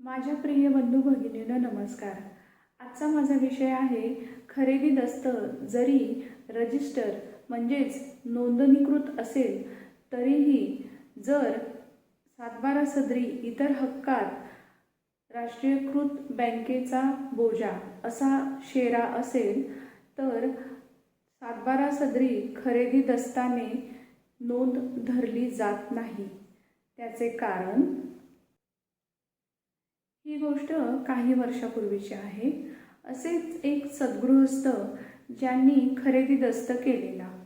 माझ्या प्रिय बंधू भगिनीनं नमस्कार. आजचा माझा विषय आहे खरेदी दस्त जरी रजिस्टर म्हणजेच नोंदणीकृत असेल तरीही जर सातबारा सदरी इतर हक्कात राष्ट्रीयकृत बँकेचा बोजा असा शेरा असेल तर सातबारा सदरी खरेदी दस्ताने नोंद धरली जात नाही. त्याचे कारण? ही गोष्ट काही वर्षापूर्वीची आहे. असेच एक सद्गृहस्थ ज्यांनी खरेदी दस्त केलेला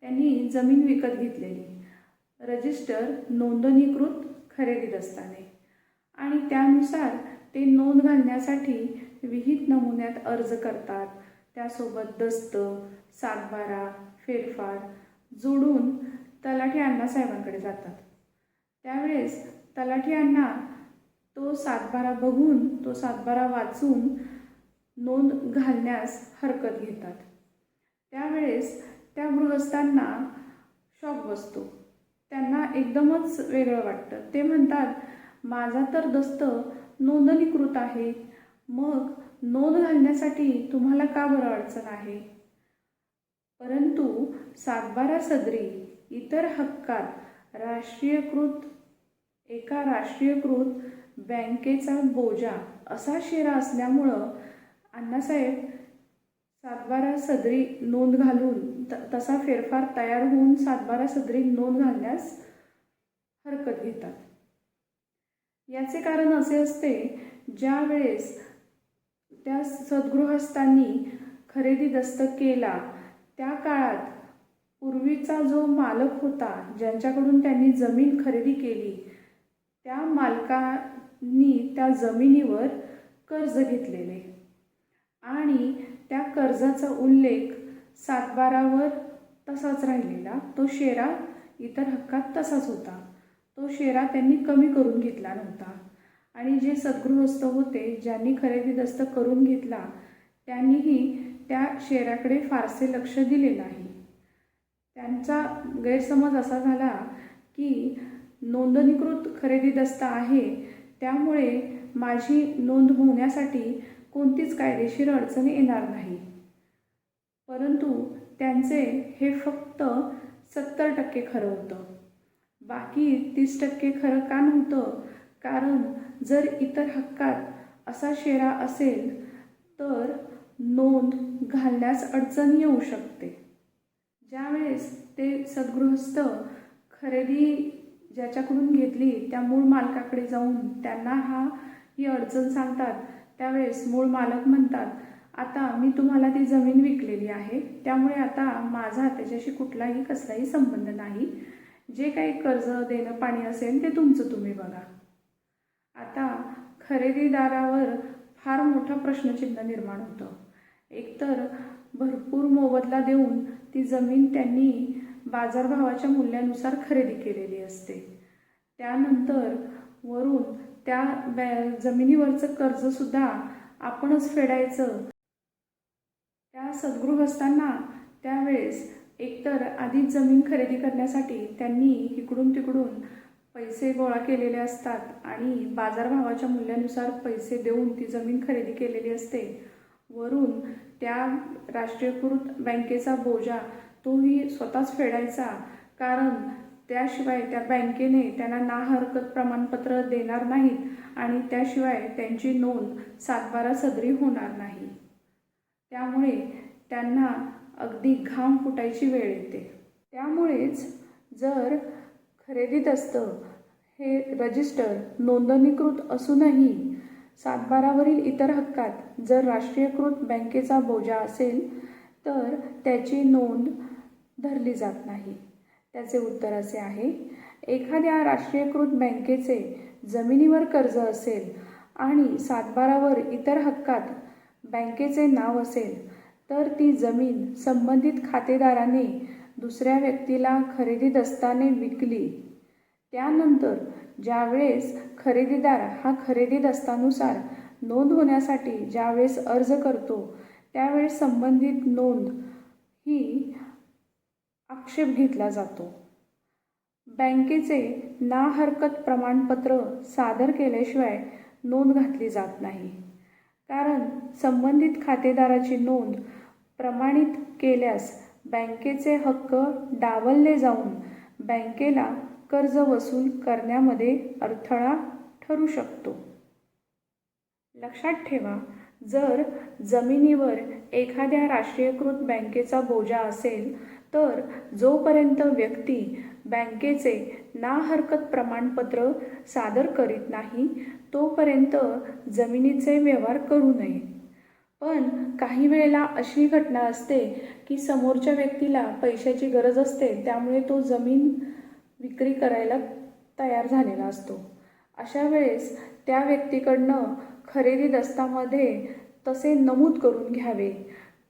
त्यांनी जमीन विकत घेतलेली. रजिस्टर नोंदणीकृत खरेदी दस्ताने. आणि त्यानुसार ते नोंद घालण्यासाठी विहित नमुन्यात अर्ज करतात. त्यासोबत दस्त सातबारा फेरफार जोडून तलाठी अण्णासाहेबांकडे जातात. त्यावेळेस तलाठी अण्णा तो सातबारा बघून तो सातबारा वाचून नोंद घालण्यास हरकत घेतात. त्यावेळेस त्या गृहस्थांना शॉक बसतो. त्यांना एकदमच वेगळं वाटतं. ते म्हणतात माझा तर दस्त नोंदणीकृत आहे. मग नोंद घालण्यासाठी तुम्हाला का बरं अडचण आहे? परंतु सातबारा सदरी इतर हक्कात राष्ट्रीयकृत एका राष्ट्रीयकृत बँकेचा बोजा असा शेरा असल्यामुळं अण्णासाहेब सातबारा सदरी नोंद घालून त तसा फेरफार तयार होऊन सातबारा सदरी नोंद घालण्यास हरकत घेतात. याचे कारण असे असते ज्या वेळेस त्या सद्गृहस्थांनी खरेदी दस्त केला त्या काळात पूर्वीचा जो मालक होता ज्यांच्याकडून त्यांनी जमीन खरेदी केली त्या मालका नी त्या जमिनीवर कर्ज घेतलेले. आणि त्या कर्जाचा उल्लेख सातबारावर तसाच राहिलेला. तो शेरा इतर हक्कात तसाच होता. तो शेरा त्यांनी कमी करून घेतला नव्हता. आणि जे सद्गृहस्थ होते ज्यांनी खरेदी दस्त करून घेतला त्यांनीही त्या शेराकडे फारसे लक्ष दिले नाही. त्यांचा गैरसमज असा झाला की नोंदणीकृत खरेदी दस्त आहे त्यामुळे माझी नोंद होण्यासाठी कोणतीच कायदेशीर अडचण येणार नाही. परंतु त्यांचे हे फक्त सत्तर टक्के खरं होतं. बाकी तीस टक्के खरं का नव्हतं? कारण जर इतर हक्कात असा शेरा असेल तर नोंद घालण्यास अडचण येऊ शकते. ज्यावेळेस ते सद्गृहस्थ खरेदी ज्याच्याकडून घेतली त्या मूळ मालकाकडे जाऊन त्यांना हा ही अडचण सांगतात. त्यावेळेस मूळ मालक म्हणतात आता मी तुम्हाला ती जमीन विकलेली आहे. त्यामुळे आता माझा त्याच्याशी कुठलाही कसलाही संबंध नाही. जे काही कर्ज देणं पाणी असेल ते तुमचं तुम्ही बघा. आता खरेदीदारावर फार मोठं प्रश्नचिन्ह निर्माण होतं. एकतर भरपूर मोबदला देऊन ती जमीन त्यांनी बाजारभावाच्या मूल्यानुसार खरेदी केलेली असते. त्यानंतर वरून त्या बॅ जमिनीवरचं कर्जसुद्धा आपणच फेडायचं. त्या सद्गृहस्थांना त्यावेळेस एकतर आधीच जमीन खरेदी करण्यासाठी त्यांनी इकडून तिकडून पैसे गोळा केलेले असतात आणि बाजारभावाच्या मूल्यानुसार पैसे देऊन ती जमीन खरेदी केलेली असते. वरून त्या राष्ट्रीयकृत बँकेचा बोजा तोही स्वतःच फेडायचा. कारण त्याशिवाय त्या बँकेने त्यांना ना हरकत प्रमाणपत्र देणार नाहीत आणि त्याशिवाय त्यांची नोंद सातबारा सदरी होणार नाही. त्यामुळे त्यांना अगदी घाम फुटायची वेळ येते. त्यामुळेच जर खरेदीत असतं हे रजिस्टर नोंदणीकृत असूनही सातबारावरील इतर हक्कात जर राष्ट्रीयकृत बँकेचा बोजा असेल तर त्याची नोंद धरली जात नाही. त्याचे उत्तर असे आहे एखाद्या राष्ट्रीयकृत बँकेचे जमिनीवर कर्ज असेल आणि सातबारावर इतर हक्कात बँकेचे नाव असेल तर ती जमीन संबंधित खातेदाराने दुसऱ्या व्यक्तीला खरेदी दस्ताने विकली. त्यानंतर ज्यावेळेस खरेदीदार हा खरेदी दस्तानुसार नोंद होण्यासाठी ज्यावेळेस अर्ज करतो त्यावेळेस संबंधित नोंद ही आक्षेप घेतला जातो. बँकेचे ना हरकत प्रमाणपत्र सादर केल्याशिवाय नोंद घातली जात नाही. कारण संबंधित खातेदाराची नोंद प्रमाणित केल्यास बँकेचे हक्क डावलले जाऊन बँकेला कर्ज वसूल करण्यामध्ये अडथळा ठरू शकतो. लक्षात ठेवा जर जमिनीवर एखाद्या राष्ट्रीयकृत बँकेचा बोजा असेल तर जोपर्यंत व्यक्ती बँकेचे ना हरकत प्रमाणपत्र सादर करीत नाही तोपर्यंत जमिनीचे व्यवहार करू नये. पण काही वेळेला अशी घटना असते की समोरच्या व्यक्तीला पैशाची गरज असते त्यामुळे तो जमीन विक्री करायला तयार झालेला असतो. अशा वेळेस त्या व्यक्तीकडनं खरेदी दस्तामध्ये तसे नमूद करून घ्यावे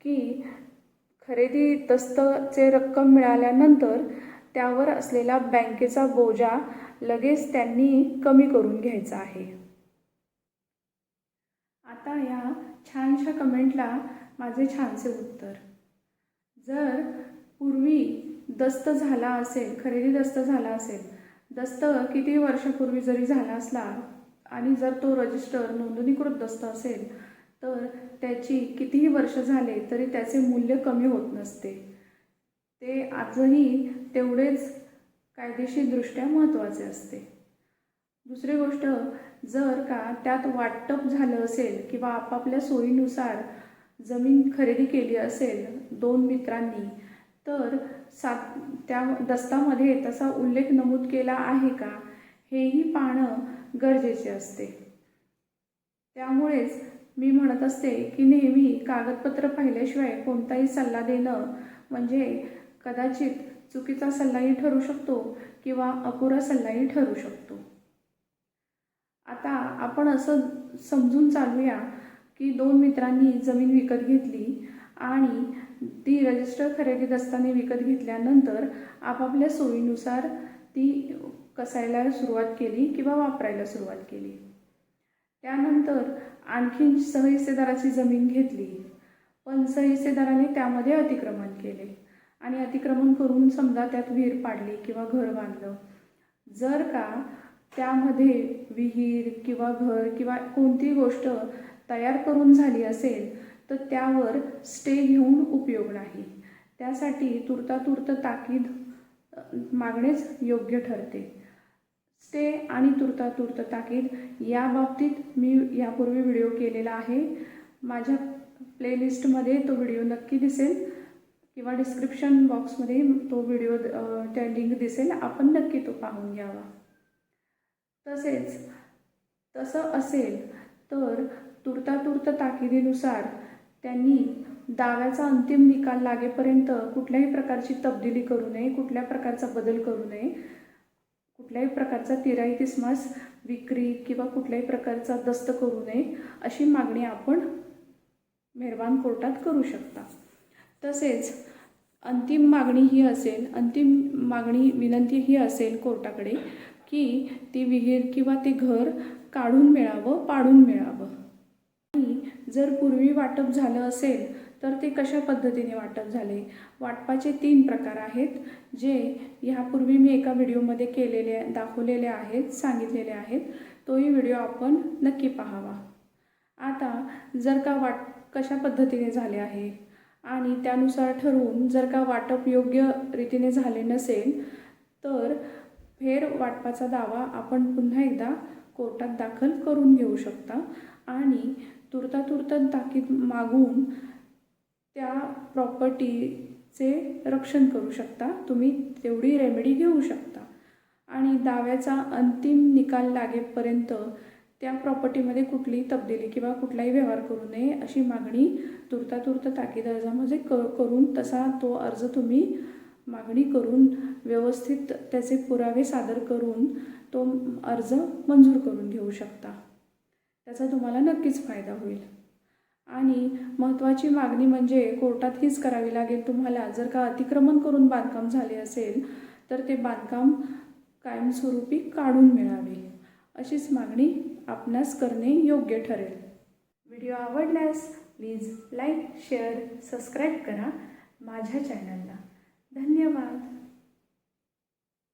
की खरेदी दस्तचे रक्कम मिळाल्यानंतर त्यावर असलेला बँकेचा बोजा लगेच त्यांनी कमी करून घ्यायचा आहे. आता या छानशा कमेंटला माझे छानसे उत्तर. जर पूर्वी दस्त झाला असेल खरेदी दस्त झाला असेल दस्त किती वर्षापूर्वी जरी झाला असला आणि जर तो रजिस्टर नोंदणीकृत दस्त असेल तर त्याची कितीही वर्ष झाले तरी त्याचे मूल्य कमी होत नसते. ते आजही तेवढेच कायदेशीरदृष्ट्या महत्त्वाचे असते. दुसरी गोष्ट जर का त्यात वाटप झालं असेल किंवा आपापल्या सोयीनुसार जमीन खरेदी केली असेल दोन मित्रांनी तर सात त्या दस्तामध्ये तसा उल्लेख नमूद केला आहे का? हेही पाहणं गरजेचे असते. त्यामुळेच मी म्हणत असते की नेहमी कागदपत्र पाहिल्याशिवाय कोणताही सल्ला देणं म्हणजे कदाचित चुकीचा सल्लाही ठरू शकतो किंवा अपुरा सल्लाही ठरू शकतो. आता आपण असं समजून चालूया की दोन मित्रांनी जमीन विकत घेतली आणि ती रजिस्टर खरेदी दस्ताने विकत घेतल्यानंतर आपापल्या सोयीनुसार ती कसायला सुरुवात केली किंवा वापरायला सुरुवात केली. त्यानंतर आणखीन सहहिस्सेदाराची जमीन घेतली. पण सहहिस्सेदाराने त्यामध्ये अतिक्रमण केले. आणि अतिक्रमण करून समजा त्यात विहीर पाडली किंवा घर बांधलं. जर का त्यामध्ये विहीर किंवा घर किंवा कोणती गोष्ट तयार करून झाली असेल तर त्यावर स्टे घेऊन उपयोग नाही. त्यासाठी तुर्तातुर्त ताकीद मागणेच योग्य ठरते. स्टे आणि तुर्ता तुर्त ताकीद या बाबतीत मी यापूर्वी व्हिडिओ केलेला आहे. माझ्या प्लेलिस्टमध्ये तो व्हिडिओ नक्की दिसेल किंवा डिस्क्रिप्शन बॉक्समध्ये तो व्हिडिओ त्या लिंक दिसेल. आपण नक्की तो पाहून घ्यावा. तसेच तसं असेल तर तुर्तातुर्त ताकिदीनुसार त्यांनी दाव्याचा अंतिम निकाल लागेपर्यंत कुठल्याही प्रकारची तब्दिली करू नये कुठल्या प्रकारचा बदल करू नये कुठल्याही प्रकारचा तिराई किसमास विक्री किंवा कुठल्याही प्रकारचा दस्त करू नये अशी मागणी आपण मेहरबान कोर्टात करू शकता. तसेच अंतिम मागणी ही असेल अंतिम मागणी विनंती ही असेल कोर्टाकडे की ती विहीर किंवा ते घर काढून मिळावं पाडून मिळावं. आणि जर पूर्वी वाटप झालं असेल तर ते कशा पद्धतीने वाटप झाले? वाटपाचे तीन प्रकार आहेत जे ह्यापूर्वी मी एका व्हिडिओमध्ये केलेले दाखवलेले आहेत सांगितलेले आहेत. तोही व्हिडिओ आपण नक्की पाहावा. आता जर का वाट कशा पद्धतीने झाले आहे? आणि त्यानुसार ठरवून जर का वाटप योग्य रीतीने झाले नसेल तर फेर वाटपाचा दावा आपण पुन्हा एकदा कोर्टात दाखल करून घेऊ शकता. आणि तुर्तातुर्त ताकीद मागून त्या प्रॉपर्टीचे रक्षण करू शकता. तुम्ही तेवढी रेमेडी घेऊ शकता. आणि दाव्याचा अंतिम निकाल लागेपर्यंत त्या प्रॉपर्टीमध्ये कुठलीही तब्दिली किंवा कुठलाही व्यवहार करू नये अशी मागणी तुर्तातुर्त ताकीद अर्जामध्ये क करून तसा तो अर्ज तुम्ही मागणी करून व्यवस्थित त्याचे पुरावे सादर करून तो अर्ज मंजूर करून घेऊ शकता. त्याचा तुम्हाला नक्कीच फायदा होईल. आणि महत्त्वाची मागणी म्हणजे कोर्टात हीच करावी लागेल तुम्हाला. जर का अतिक्रमण करून बांधकाम झाले असेल तर ते बांधकाम कायमस्वरूपी काढून मिळावे. अशीच मागणी आपणास करणे योग्य ठरेल. व्हिडिओ आवडल्यास प्लीज लाईक शेअर सबस्क्राईब करा माझ्या चॅनलला. धन्यवाद.